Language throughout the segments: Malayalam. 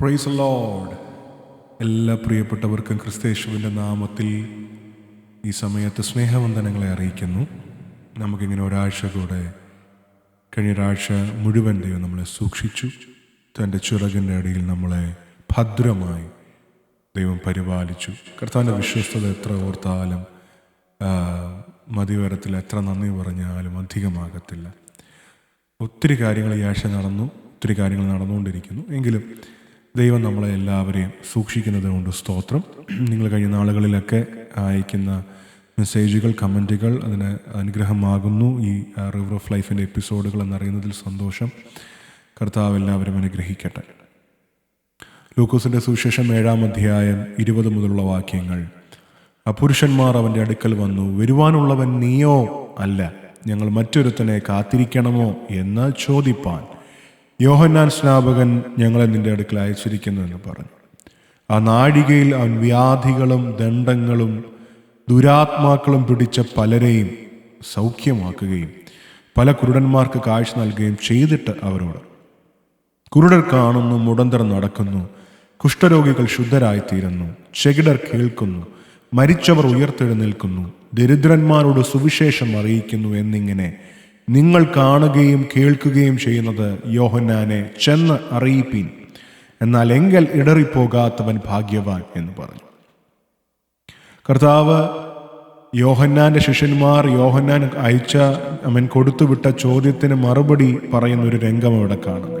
പ്രൈസ് ലോഡ് എല്ലാ പ്രിയപ്പെട്ടവർക്കും ക്രിസ്തേശുവിന്റെ നാമത്തിൽ ഈ സമയത്ത് സ്നേഹവന്ദനങ്ങളെ അറിയിക്കുന്നു. നമുക്കിങ്ങനെ ഒരാഴ്ച കൂടെ കഴിഞ്ഞ ഒരാഴ്ച മുഴുവൻ ദൈവം നമ്മളെ സൂക്ഷിച്ചു. തന്റെ ചിറകിന്റെ അടിയിൽ നമ്മളെ ഭദ്രമായി ദൈവം പരിപാലിച്ചു. കർത്താവിന്റെ വിശ്വസ്തത എത്ര ഓർത്താലും മതിവരത്തിൽ എത്ര നന്ദി പറഞ്ഞാലും അധികമാകത്തില്ല. ഒത്തിരി കാര്യങ്ങൾ ഈ ആഴ്ച നടന്നു ഒത്തിരി കാര്യങ്ങൾ നടന്നുകൊണ്ടിരിക്കുന്നു. എങ്കിലും ദൈവം നമ്മളെ എല്ലാവരെയും സൂക്ഷിക്കുന്നത് കൊണ്ട് സ്തോത്രം. നിങ്ങൾ കഴിഞ്ഞ നാളുകളിലൊക്കെ അയക്കുന്ന മെസ്സേജുകൾ കമന്റുകൾ അതിന് അനുഗ്രഹമാകുന്നു. ഈ റിവർ ഓഫ് ലൈഫിന്റെ എപ്പിസോഡുകൾ എന്നറിയുന്നതിൽ സന്തോഷം. കർത്താവ് എല്ലാവരും അനുഗ്രഹിക്കട്ടെ. ലൂക്കോസിന്റെ സുവിശേഷം ഏഴാം അധ്യായം ഇരുപത് മുതലുള്ള വാക്യങ്ങൾ. ആ പുരുഷന്മാർ അവന്റെ അടുക്കൽ വന്നു വരുവാനുള്ളവൻ നീയോ അല്ല? ഞങ്ങൾ മറ്റൊരുത്തനെ കാത്തിരിക്കണമോ? എന്ന് ചോദിപ്പാൻ. യോഹന്നാൻ സ്നാപകൻ ഞങ്ങളെ നിന്റെ അടുക്കൽ അയച്ചിരിക്കുന്നു എന്ന് പറഞ്ഞു. ആ നാഴികയിൽ അവൻ വ്യാധികളും ദണ്ഡങ്ങളും ദുരാത്മാക്കളും പിടിച്ച പലരെയും സൗഖ്യമാക്കുകയും പല കുരുടന്മാർക്ക് കാഴ്ച നൽകുകയും ചെയ്തിട്ട് അവരോട് കുരുടർ കാണുന്നു മുടന്തർ നടക്കുന്നു കുഷ്ഠരോഗികൾ ശുദ്ധരായിത്തീരുന്നു ചെകിടർ കേൾക്കുന്നു മരിച്ചവർ ഉയർത്തെഴുന്നേൽക്കുന്നു ദരിദ്രന്മാരോട് സുവിശേഷം അറിയിക്കുന്നു എന്നിങ്ങനെ നിങ്ങൾ കാണുകയും കേൾക്കുകയും ചെയ്യുന്നത് യോഹന്നാനെ ചെന്ന് അറിയിപ്പീൻ. എന്നാൽ എങ്കൽ ഇടറിപ്പോകാത്തവൻ ഭാഗ്യവാൻ എന്ന് പറഞ്ഞു. കർത്താവ് യോഹന്നാന്റെ ശിഷ്യന്മാർ യോഹന്നാൻ അയച്ച അവൻ കൊടുത്തുവിട്ട ചോദ്യത്തിന് മറുപടി പറയുന്ന ഒരു രംഗം അവിടെ കാണുന്നത്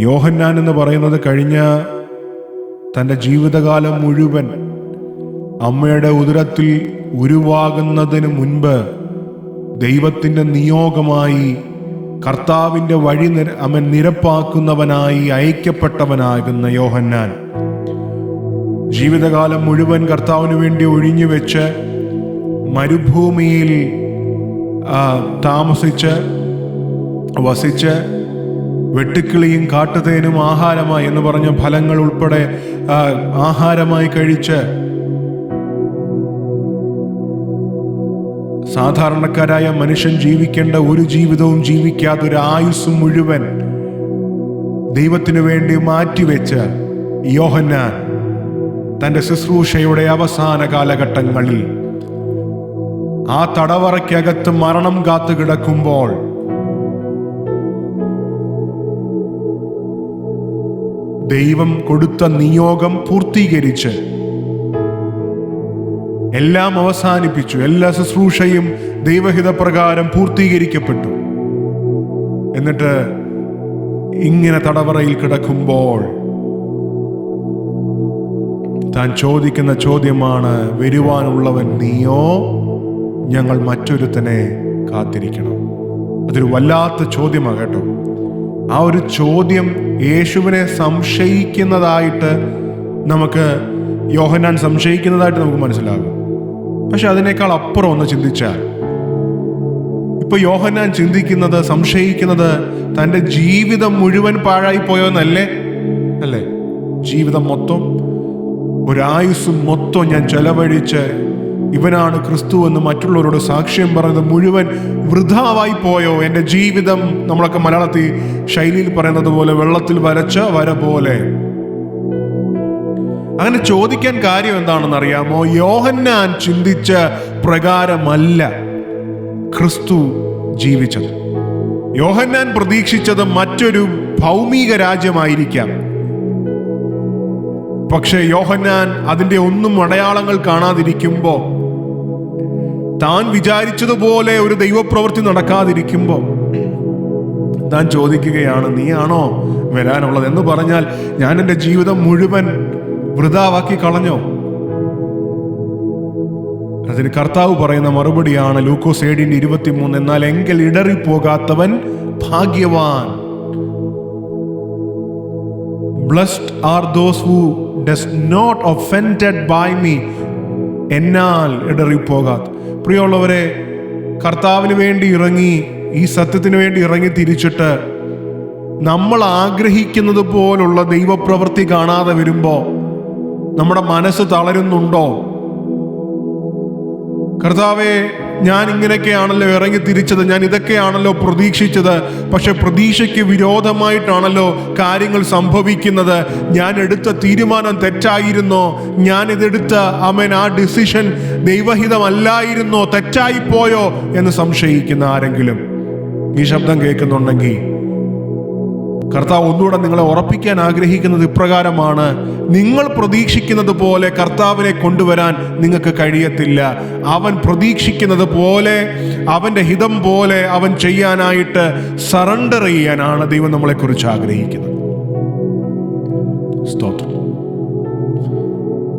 യോഹന്നാൻ എന്ന് പറയുന്നത് കഴിഞ്ഞ തന്റെ ജീവിതകാലം മുഴുവൻ അമ്മയുടെ ഉദരത്തിൽ ഉരുവാകുന്നതിന് മുൻപ് ദൈവത്തിന്റെ നിയോഗമായി കർത്താവിന്റെ വഴി നിര അവൻ നിരപ്പാക്കുന്നവനായി അയക്കപ്പെട്ടവനാകുന്ന യോഹന്നാൻ. ജീവിതകാലം മുഴുവൻ കർത്താവിന് വേണ്ടി ഒഴിഞ്ഞു വെച്ച് മരുഭൂമിയിൽ താമസിച്ച് വസിച്ച് വെട്ടുക്കിളിയും കാട്ടുതേനും ആഹാരമായി എന്ന് പറഞ്ഞ ഫലങ്ങൾ ഉൾപ്പെടെ ആഹാരമായി കഴിച്ച് സാധാരണക്കാരായ മനുഷ്യൻ ജീവിക്കേണ്ട ഒരു ജീവിതവും ജീവിക്കാതെ ഒരു ആയുസ്സും മുഴുവൻ ദൈവത്തിനു വേണ്ടി മാറ്റിവെച്ച് യോഹന്നാൻ തന്റെ ശുശ്രൂഷയുടെ അവസാന കാലഘട്ടങ്ങളിൽ ആ തടവറയ്ക്കകത്ത് മരണം കാത്തു കിടക്കുമ്പോൾ ദൈവം കൊടുത്ത നിയോഗം പൂർത്തീകരിച്ച് എല്ലാം അവസാനിപ്പിച്ചു. എല്ലാ ശുശ്രൂഷയും ദൈവഹിതപ്രകാരം പൂർത്തീകരിക്കപ്പെട്ടു. എന്നിട്ട് ഇങ്ങനെ തടവറയിൽ കിടക്കുമ്പോൾ താൻ ചോദിക്കുന്ന ചോദ്യമാണ് വരുവാനുള്ളവൻ നീയോ? ഞങ്ങൾ മറ്റൊരുത്തനെ കാത്തിരിക്കണം. അതൊരു വല്ലാത്ത ചോദ്യമാണ് കേട്ടോ. ആ ഒരു ചോദ്യം യേശുവിനെ സംശയിക്കുന്നതായിട്ട് നമുക്ക് യോഹനാൻ സംശയിക്കുന്നതായിട്ട് നമുക്ക് മനസ്സിലാകും. പക്ഷെ അതിനേക്കാൾ അപ്പുറം ഒന്ന് ചിന്തിച്ചാൽ. ഇപ്പൊ യോഹന്നാൻ ചിന്തിക്കുന്നത് സംശയിക്കുന്നത് തന്റെ ജീവിതം മുഴുവൻ പാഴായി പോയോന്നല്ലേ? അല്ലേ? ജീവിതം മൊത്തം ഒരായുസ് മൊത്തം ഞാൻ ചെലവഴിച്ച് ഇവനാണ് ക്രിസ്തു എന്ന് മറ്റുള്ളവരോട് സാക്ഷ്യം പറയുന്നത് മുഴുവൻ വൃഥാവായി പോയോ? എന്റെ ജീവിതം നമ്മളൊക്കെ മലയാളത്തിൽ ശൈലിയിൽ പറയുന്നത് പോലെ വെള്ളത്തിൽ വരച്ച വര പോലെ. അങ്ങനെ ചോദിക്കാൻ കാര്യം എന്താണെന്ന് അറിയാമോ യോഹന്നാൻ ചിന്തിച്ച പ്രകാരമല്ല ക്രിസ്തു ജീവിച്ചത്. യോഹന്നാൻ പ്രതീക്ഷിച്ചത് മറ്റൊരു ഭൗമിക രാജ്യമായിരിക്കാം. പക്ഷേ യോഹന്നാൻ അതിന്റെ ഒന്നും അടയാളങ്ങൾ കാണാതിരിക്കുമ്പോ താൻ വിചാരിച്ചതുപോലെ ഒരു ദൈവപ്രവൃത്തി നടക്കാതിരിക്കുമ്പോ താൻ ചോദിക്കുകയാണ് നീയാണോ വരാനുള്ളത്? എന്ന് പറഞ്ഞാൽ ഞാൻ എന്റെ ജീവിതം മുഴുവൻ വൃതാവാക്കി കളഞ്ഞോ? അതിന് കർത്താവ് പറയുന്ന മറുപടിയാണ് ലൂക്കോസ് ഏഴിന്റെ ഇരുപത്തിമൂന്ന്. എന്നാൽ എങ്കിൽ ഇടറിപ്പോകാത്തവൻ ഭാഗ്യവാൻ. Blessed are those who does not offend by me എന്നാൽ ഇടറിപ്പോകാത്ത. പ്രിയമുള്ളവരെ കർത്താവിന് വേണ്ടി ഇറങ്ങി ഈ സത്യത്തിന് വേണ്ടി ഇറങ്ങി തിരിച്ചിട്ട് നമ്മൾ ആഗ്രഹിക്കുന്നത് പോലുള്ള ദൈവപ്രവൃത്തി കാണാതെ വരുമ്പോൾ നമ്മുടെ മനസ്സ് തളരുന്നുണ്ടോ? കർത്താവെ ഞാൻ ഇങ്ങനെയൊക്കെയാണല്ലോ ഇറങ്ങി തിരിച്ചത് ഞാൻ ഇതൊക്കെയാണല്ലോ പ്രതീക്ഷിച്ചത്. പക്ഷെ പ്രതീക്ഷയ്ക്ക് വിരോധമായിട്ടാണല്ലോ കാര്യങ്ങൾ സംഭവിക്കുന്നത്. ഞാൻ എടുത്ത തീരുമാനം തെറ്റായിരുന്നോ. ഞാൻ ഇതെടുത്ത അമൻ ആ ഡിസിഷൻ ദൈവഹിതമല്ലായിരുന്നോ. തെറ്റായിപ്പോയോ എന്ന് സംശയിക്കുന്ന ആരെങ്കിലും ഈ ശബ്ദം കേൾക്കുന്നുണ്ടെങ്കിൽ കർത്താവ് ഒന്നുകൂടെ നിങ്ങളെ ഉറപ്പിക്കാൻ ആഗ്രഹിക്കുന്നത് ഇപ്രകാരമാണ്. നിങ്ങൾ പ്രതീക്ഷിക്കുന്നത് പോലെ കർത്താവിനെ കൊണ്ടുവരാൻ നിങ്ങൾക്ക് കഴിയത്തില്ല. അവൻ പ്രതീക്ഷിക്കുന്നത് പോലെ അവന്റെ ഹിതം പോലെ അവൻ ചെയ്യാനായിട്ട് സറണ്ടർ ചെയ്യാനാണ് ദൈവം നമ്മളെക്കുറിച്ച് ആഗ്രഹിക്കുന്നത്. സ്തോത്രം.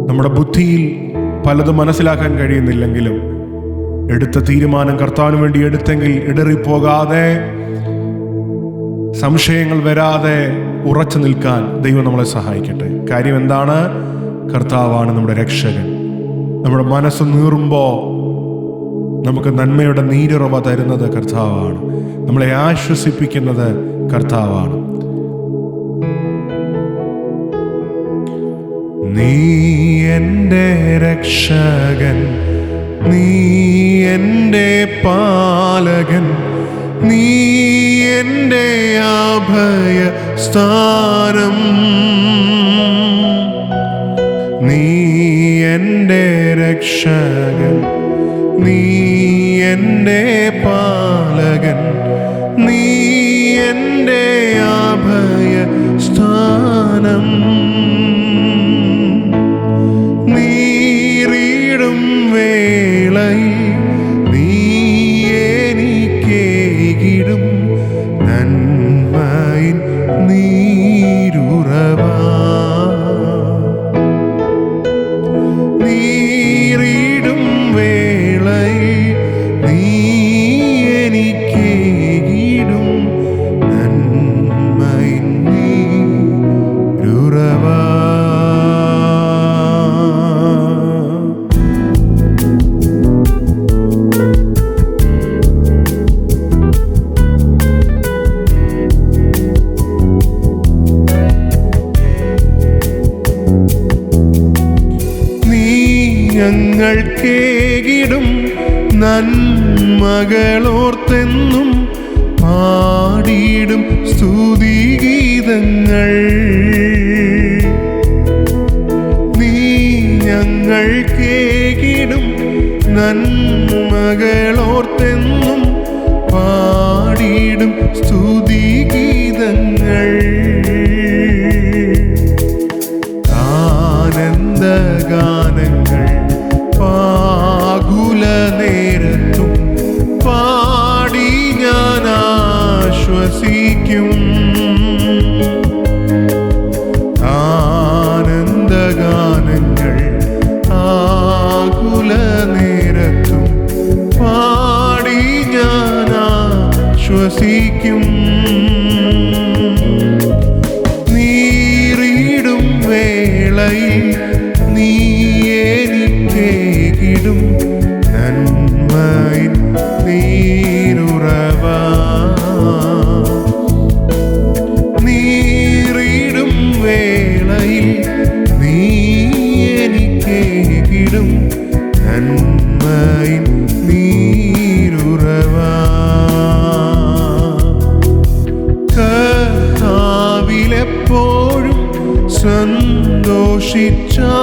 നമ്മുടെ ബുദ്ധിയിൽ പലതും മനസ്സിലാക്കാൻ കഴിയുന്നില്ലെങ്കിലും എടുത്ത തീരുമാനം കർത്താവിന് വേണ്ടി എടുത്തെങ്കിൽ ഇടറിപ്പോകാതെ സംശയങ്ങൾ വരാതെ ഉറച്ചു നിൽക്കാൻ ദൈവം നമ്മളെ സഹായിക്കട്ടെ. കാര്യം എന്താണ്? കർത്താവാണ് നമ്മുടെ രക്ഷകൻ. നമ്മുടെ മനസ്സ് നീറുമ്പോൾ നമുക്ക് നന്മയുടെ നീരുറവ തരുന്നത് കർത്താവാണ്. നമ്മളെ ആശ്വസിപ്പിക്കുന്നത് കർത്താവാണ്. നീ എന്റെ രക്ഷകൻ നീ എന്റെ പാലകൻ നീ എന്റെ അഭയ സ്ഥാനം. നീ എന്റെ രക്ഷകൻ. നീ എന്റെ പാലകൻ. നീ എന്റെ അഭയ സ്ഥാനം. നന്മകളോർത്തെന്നും പാടിയിടും സ്തുതിഗീതങ്ങൾ ആശ്വസിക്കും ആനന്ദഗാനങ്ങൾ ആകുല നേരത്തും പാടി ഞാൻ ആശ്വസിക്കും. നീറിടും വേളയിൽ നീ 这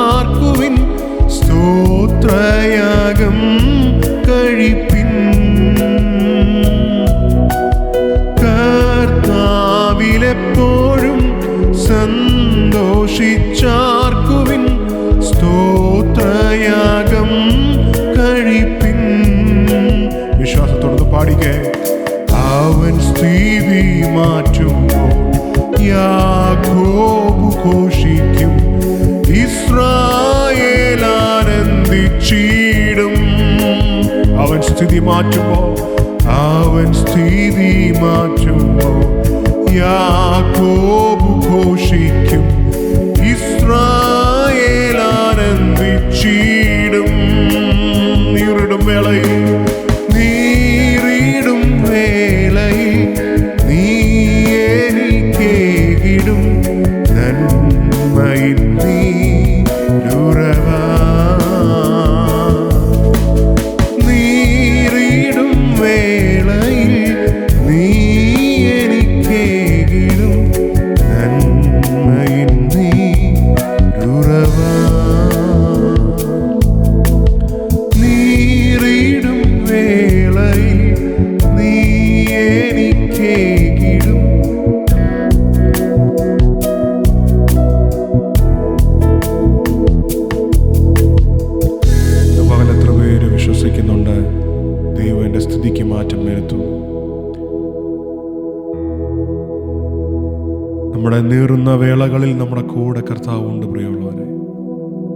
നീറുന്ന വേളകളിൽ നമ്മുടെ കൂടെ കർത്താവുണ്ട് പ്രിയമുള്ളവരെ.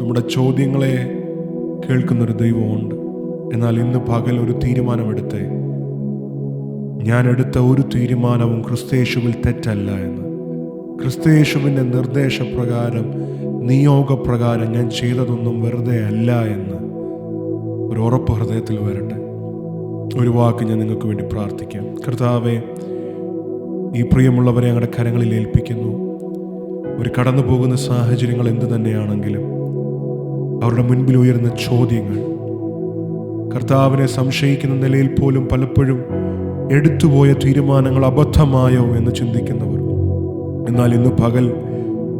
നമ്മുടെ ചോദ്യങ്ങളെ കേൾക്കുന്നൊരു ദൈവമുണ്ട്. എന്നാൽ ഇന്ന് പകൽ ഒരു തീരുമാനമെടുത്തേ. ഞാൻ എടുത്ത ഒരു തീരുമാനവും ക്രിസ്തേശുവിൽ തെറ്റല്ല എന്ന്. ക്രിസ്തയേശുവിന്റെ നിർദ്ദേശപ്രകാരം നിയോഗപ്രകാരം ഞാൻ ചെയ്തതൊന്നും വെറുതെ അല്ല എന്ന് ഒരു ഉറപ്പ് ഹൃദയത്തിൽ വരട്ടെ. ഒരു വാക്ക് ഞാൻ നിങ്ങൾക്ക് വേണ്ടി പ്രാർത്ഥിക്കാം. കർത്താവെ ഈ പ്രിയമുള്ളവരെ ഞങ്ങളുടെ കരങ്ങളിൽ ഏൽപ്പിക്കുന്നു. ഒരു കടന്നു പോകുന്ന സാഹചര്യങ്ങൾ എന്തു തന്നെയാണെങ്കിലും അവരുടെ മുൻപിൽ ഉയരുന്ന ചോദ്യങ്ങൾ കർത്താവിനെ സംശയിക്കുന്ന നിലയിൽ പോലും പലപ്പോഴും എടുത്തുപോയ തീരുമാനങ്ങൾ അബദ്ധമായോ എന്ന് ചിന്തിക്കുന്നവർ. എന്നാൽ ഇന്ന് പകൽ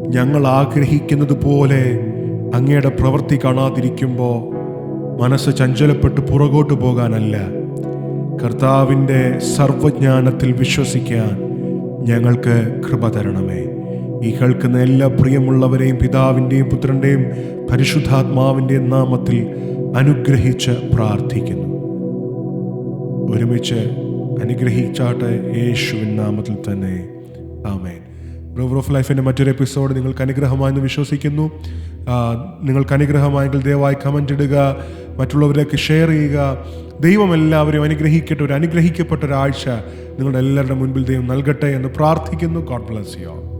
ഞങ്ങൾ ആഗ്രഹിക്കുന്നത് പോലെ അങ്ങയുടെ പ്രവൃത്തി കാണാതിരിക്കുമ്പോൾ മനസ്സ് ചഞ്ചലപ്പെട്ട് പുറകോട്ട് പോകാനല്ല. കർത്താവിന്റെ സർവജ്ഞാനത്തിൽ വിശ്വസിക്കാൻ ഞങ്ങൾക്ക് കൃപ തരണമേ. ഈ കേൾക്കുന്ന എല്ലാ പ്രിയമുള്ളവരെയും പിതാവിന്റെയും പുത്രന്റെയും പരിശുദ്ധാത്മാവിന്റെയും നാമത്തിൽ അനുഗ്രഹിച്ച് പ്രാർത്ഥിക്കുന്നു. ഒരുമിച്ച് അനുഗ്രഹിച്ചാട്ടെ യേശുവിൻ നാമത്തിൽ തന്നെ. ആമേൻ. റിവർ ഓഫ് ലൈഫിന്റെ മറ്റൊരു എപ്പിസോഡ് നിങ്ങൾക്ക് അനുഗ്രഹമായെന്ന് വിശ്വസിക്കുന്നു. നിങ്ങൾക്ക് അനുഗ്രഹമായെങ്കിൽ ദയവായി കമന്റ് ഇടുക മറ്റുള്ളവരിലേക്ക് ഷെയർ ചെയ്യുക. ദൈവം എല്ലാവരെയും അനുഗ്രഹിക്കട്ടെ. ഒരു അനുഗ്രഹിക്കപ്പെട്ട ഒരാഴ്ച നിങ്ങളുടെ എല്ലാവരുടെ മുൻപിൽ ദൈവം നൽകട്ടെ എന്ന് പ്രാർത്ഥിക്കുന്നു. God bless you